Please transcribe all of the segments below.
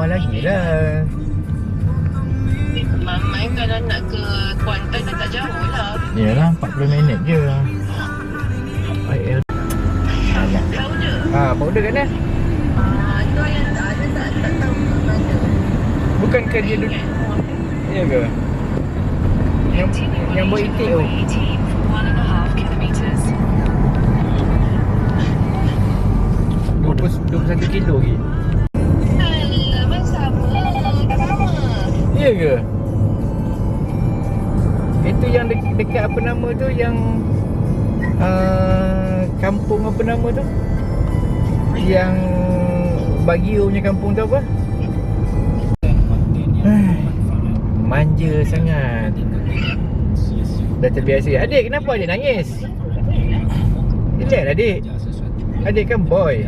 bawah lagi lah. Mamai kalau nak ke Kuantan dah tak jauh lah. Yalah 40 minit je. IL. Tahu je. Ah, powder kat mana? Ah, tu yang tak ada tak tak tahu mana. Bukan ke dia duduk. Ya ke? Yang yang buat itik tu. Dua puluh dua puluh satu kilo lagi. Ya ke? Itu yang de- dekat apa nama tu yang uh, kampung apa nama tu? Yang Bagio punya kampung tu apa? Manja sangat. Dah terbiasa. Adik kenapa adik nangis? Relax adik. Adik kan boy.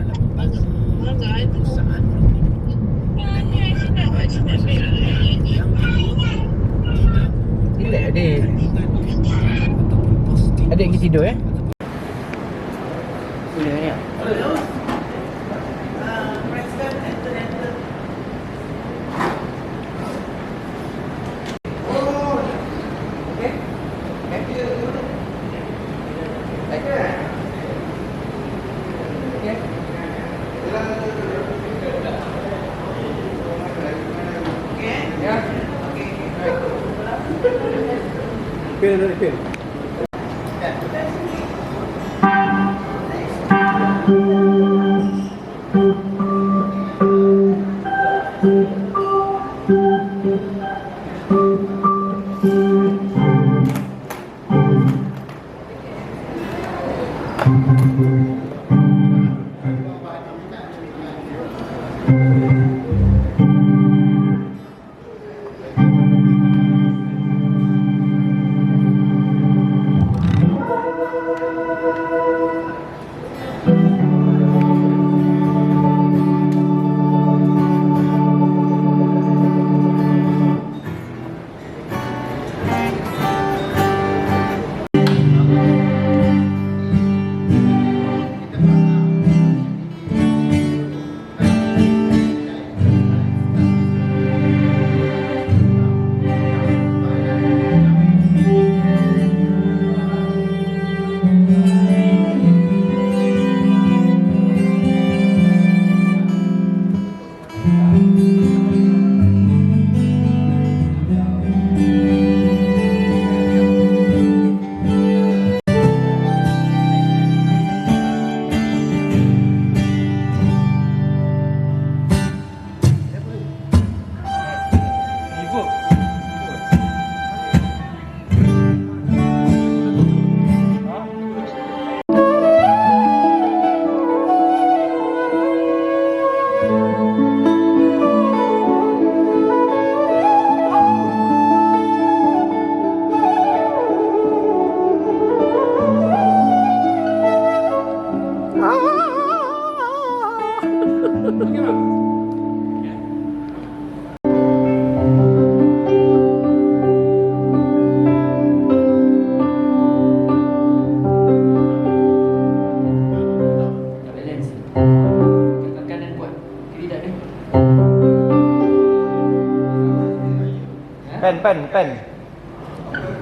Relax adik. Adik pergi tidur eh? Boleh ni. Pero, pero.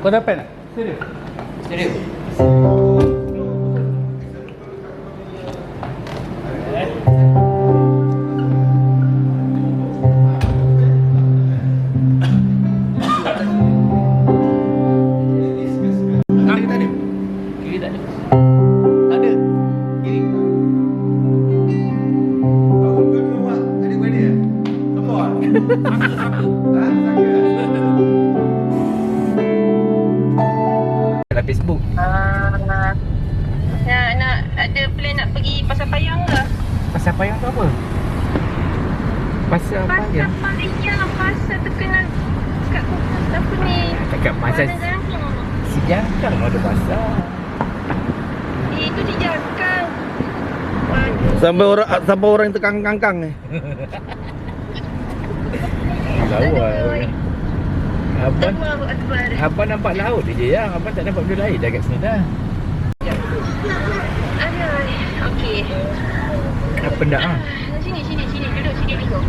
quando é a pena? Serio. Serio. Pasal payang tu apa? Pasal apa Pasar ya? payang, pasar terkenal kat apa ni? Dekat pasal si Jangkang ada pasal. Eh, Itu di Jangkang. Sampai orang sampai orang yang tekang kangkang ni. Lawa. Abang. Abang nampak laut je yang Abang tak nampak benda lain dah kat sini dah. Aduh. Okey. Apa ndak ah? Sini, sini, sini. Duduk sini. tengok.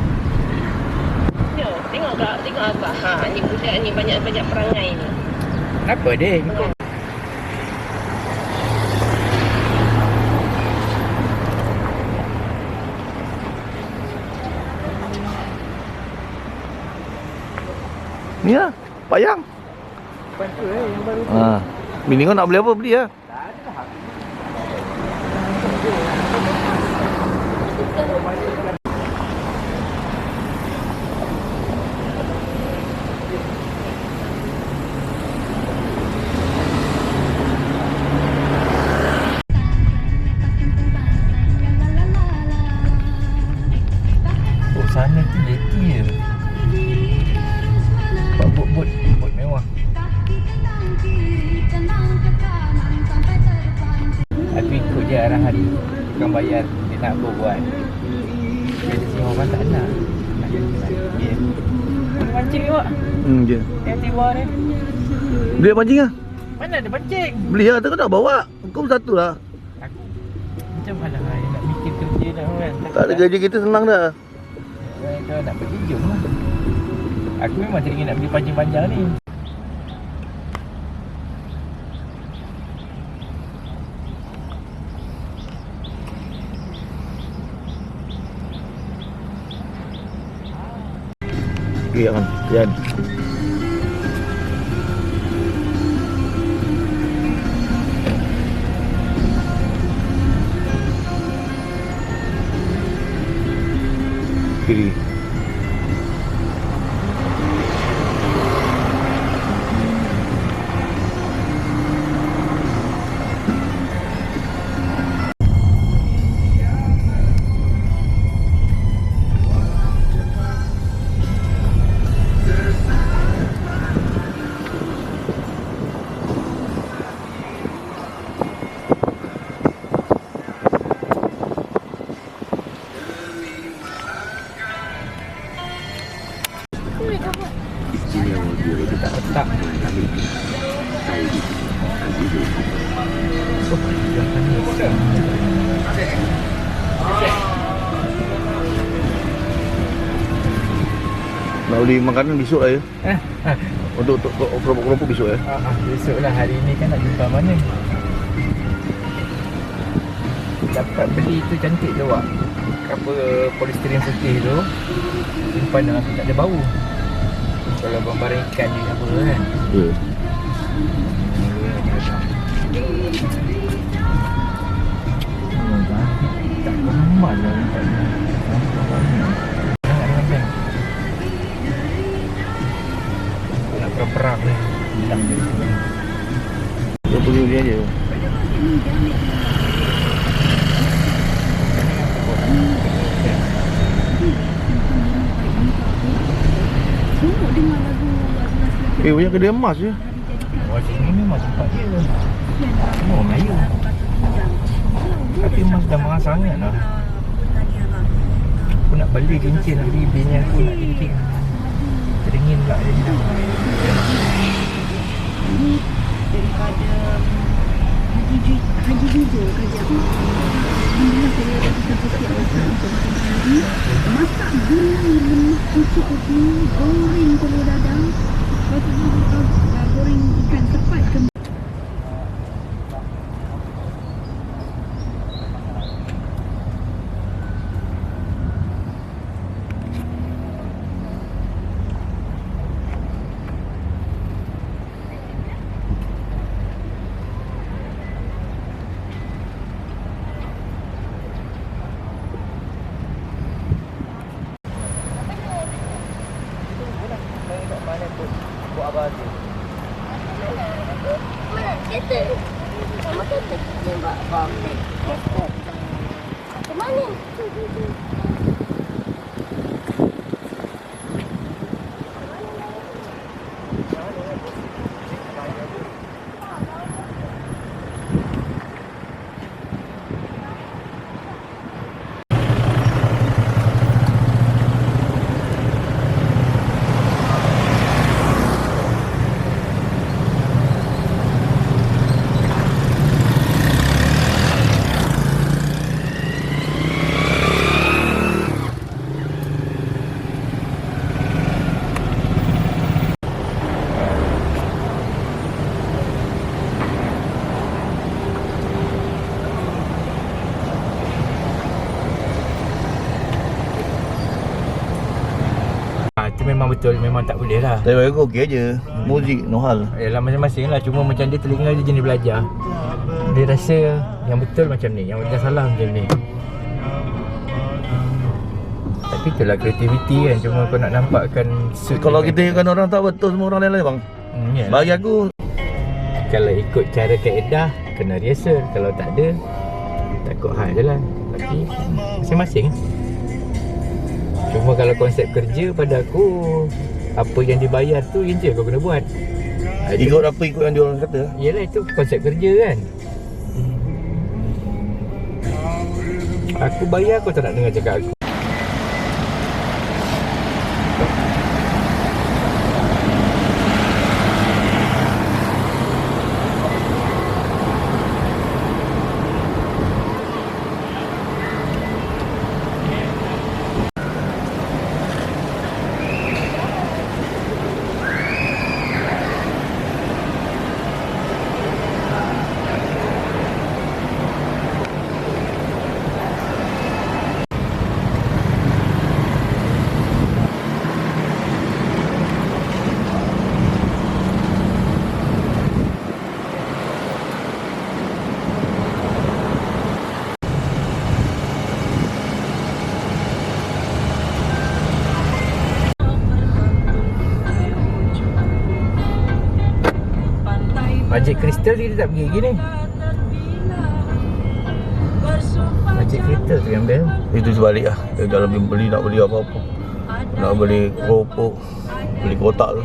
Tengok, tengok kak, tengok abah. Ha, ni budak ni banyak-banyak perangai ni. Kenapa deh? Ni lah, payang. Bantu eh yang baru tu. Ha. Bini kau nak beli apa, beli lah. Tak Beli pancing lah. Mana ada pancing Beli lah, kau nak bawa. Kau satu lah. Aku Macam mana hari nak mikir kerja dah kan Tak ada kerja kita senang dah. Kalau nak pergi jom lah Aku memang teringin nak beli pancing panjang ni Okey, kan. degree. Nak beli makanan besok lah ya. Eh, Untuk untuk untuk kelompok-kelompok besok ya. ah, ah, besok lah hari ni kan nak jumpa mana Dapat beli tu cantik tu wak Apa polistiren putih tu Simpan dalam tu tak ada bau Kalau barang ikan ni apa kan Ya. Oh, kemal lah tempat ni. Nak perang ni. Hilang sini. Dia pergi dia je. Eh, banyak kedai emas je. Wah, sini memang tempat dia. Semua orang Melayu. Tapi emas dah mahal sangat lah. Nak beli cincin Hari bini aku nak cincin. Teringin pula dia ni. daripada Haji Ju Haji Jujo kerja aku. Alhamdulillah saya ada kita putih masak untuk makan hari. Masak gulai lemak pucuk kopi, goreng telur dadar. Lepas tu uh, uh, goreng ikan sepat ke Buat apa tu? itu memang betul Memang tak boleh lah. Tapi bagi aku okey je. Muzik no hal. Yalah masing-masing lah. Cuma macam dia telinga dia jenis belajar. Dia rasa yang betul macam ni Yang yang salah macam ni. Tapi itulah kreativiti kan. Cuma kau nak nampakkan Kalau dia kita kan orang tak betul semua orang lain-lain bang. hmm, yalah. Bagi aku Kalau ikut cara kaedah Kena rehearsal Kalau tak ada Takut hal je lah. Tapi Masing-masing Cuma kalau konsep kerja pada aku Apa yang dibayar tu Yang je kau kena buat. Ah, ikut apa ikut yang dia orang kata. Yelah itu konsep kerja kan. Aku bayar kau tak nak dengar cakap aku Crystal dia tak pergi gini Magic Crystal tu yang best Itu sebalik lah. Dia dalam beli nak beli apa-apa. Nak beli keropok, beli kotak tu.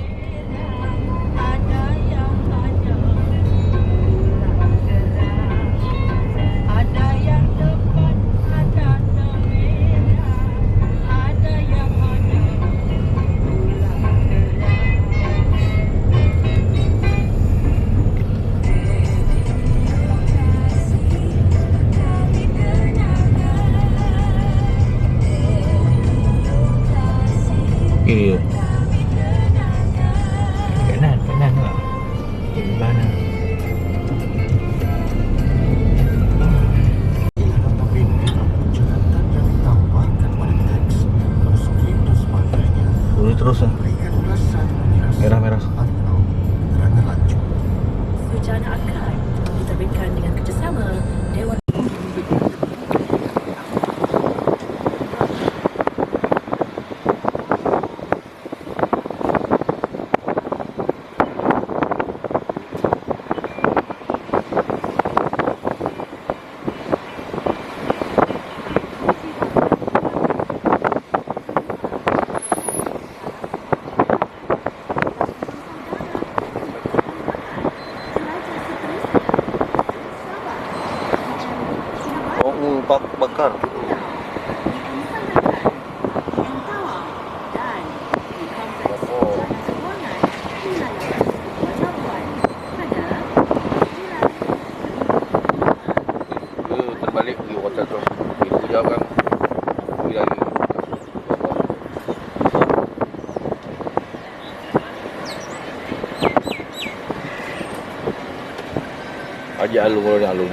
Haji kalau Alung.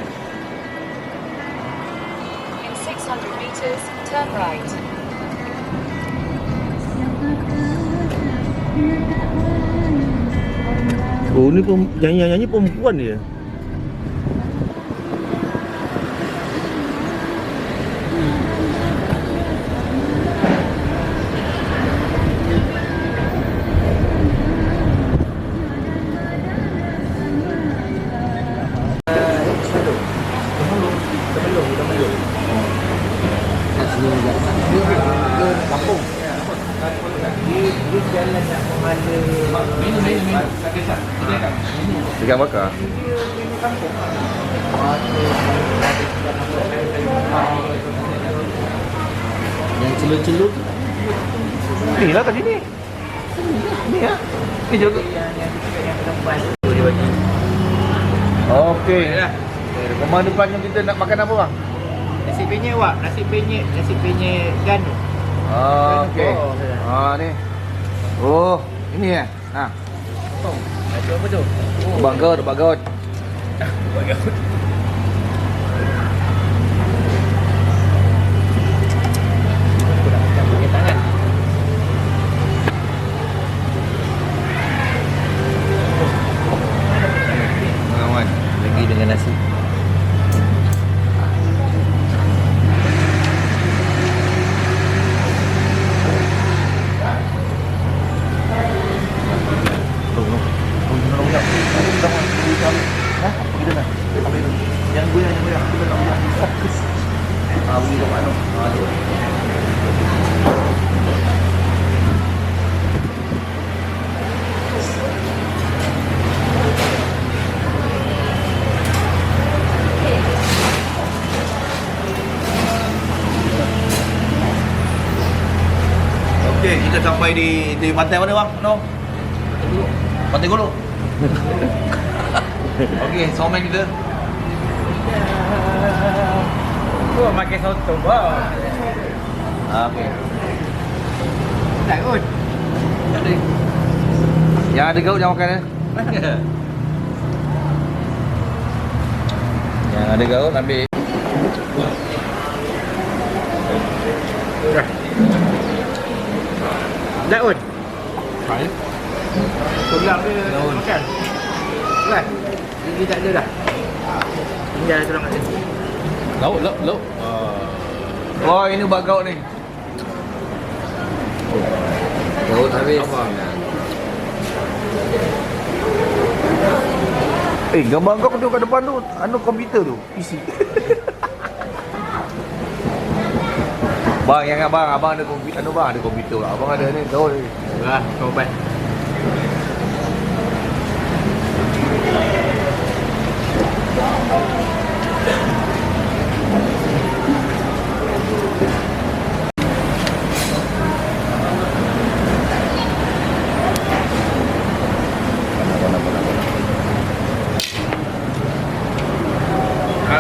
In 600 meters, turn right. Oh ni pem, nyanyi-nyanyi perempuan dia. Ikan bakar. Yang celup-celup Ni lah kat sini. Ni ya. Ni juga. Okey. Rumah depan yang kita nak makan apa bang? Nasi penyet wak Nasi penyet Nasi penyet ganu Okey. Oh, Ah ni. Oh, ini ya. Ha apa tu? Oh. Bagot, bagot. bagot. Lagi dengan nasi. Sampai di di pantai mana bang? No. Pantai Gulu. Okey, somen kita. Tu makan soto bang. Okey. Tak kot. Yang ada gaut jangan makan eh. Yang ada gaut ambil. Gigi tak ada dah. Tinggal tulang kat sini. Lauk, lauk, lauk. Oh, ini buat gaut ni. Gaut habis. Eh, gambar kau tu kat depan tu, anu komputer tu, PC. bang, jangan bang, abang ada komputer, anu bang ada komputer lah. Abang ada ni, gaut ni. Lah, taubat.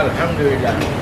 Alhamdulillah. ومن